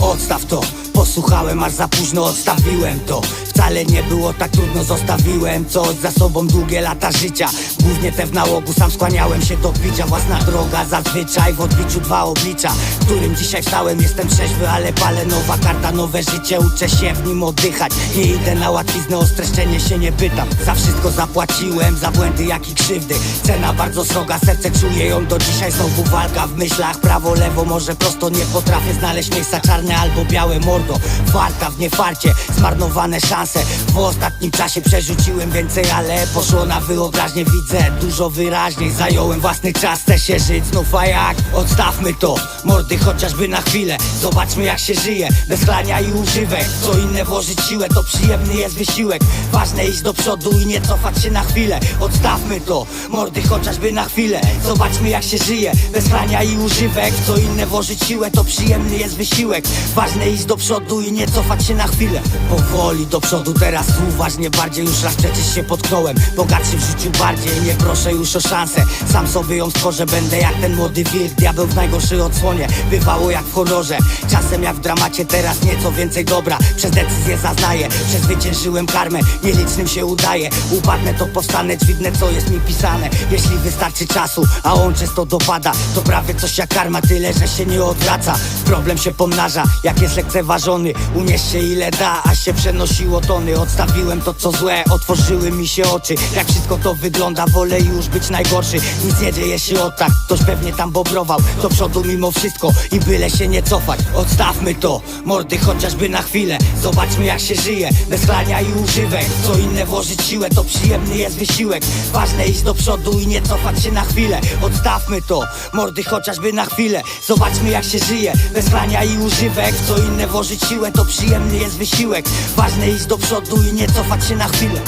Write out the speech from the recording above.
Odstaw to, posłuchałem aż za późno odstawiłem to Wcale nie było tak trudno, zostawiłem coś za sobą długie lata życia. Głównie te w nałogu, sam skłaniałem się do picia. Własna droga zazwyczaj w odbiciu dwa oblicza. Którym dzisiaj wstałem, jestem trzeźwy, ale palę Nowa karta, nowe życie, uczę się w nim oddychać. Nie idę na łatwiznę, o streszczenie się nie pytam. Za wszystko zapłaciłem, za błędy jak i krzywdy. Cena bardzo sroga, serce czuje ją do dzisiaj. Znowu walka w myślach, prawo, lewo, może prosto Nie potrafię znaleźć miejsca czarne albo białe mordo. Warta w niefarcie, zmarnowane szanse W ostatnim czasie przerzuciłem więcej, ale poszło na wyobraźnię. Widzę dużo wyraźniej, zająłem własny czas. Chcę się żyć znów, a jak? Odstawmy to, mordy chociażby na chwilę. Zobaczmy jak się żyje, bez chlania i używek. Co inne włożyć siłę, to przyjemny jest wysiłek. Ważne iść do przodu i nie cofać się na chwilę. Odstawmy to, mordy chociażby na chwilę. Zobaczmy jak się żyje, bez chlania i używek. Co inne włożyć siłę, to przyjemny jest wysiłek. Ważne iść do przodu i nie cofać się na chwilę. Powoli do przodu, teraz uważnie bardziej Już raz przecież się potknąłem. Bogatszy w życiu bardziej, nie proszę już o szansę. Sam sobie ją stworzę, będę jak ten młody wilk Diabeł w najgorszej odsłonie, bywało jak w horrorze Czasem jak w dramacie, teraz nieco więcej dobra. Przez decyzję zaznaję, przezwyciężyłem karmę Nielicznym się udaje, upadnę to powstanę Dźwignę co jest mi pisane, jeśli wystarczy czasu A on często dopada, to prawie coś jak karma Tyle, że się nie odwraca, problem się pomnaża Jak jest lekceważony, unieś się ile da A się przenosiło tony, odstawiłem to co złe Otworzyły mi się oczy, jak wszystko to wygląda Wolę już być najgorszy, nic nie dzieje się od tak Ktoś pewnie tam bobrował, do przodu mimo wszystko I byle się nie cofać, odstawmy to Mordy chociażby na chwilę, zobaczmy jak się żyje. Bez chlania i używek, co inne włożyć siłę To przyjemny jest wysiłek, ważne iść do przodu i nie cofać się na chwilę. Odstawmy to, mordy chociażby na chwilę. Zobaczmy jak się żyje, bez chlania i używek. Co inne włożyć siłę, to przyjemny jest wysiłek. Ważne iść do przodu i nie cofać się na chwilę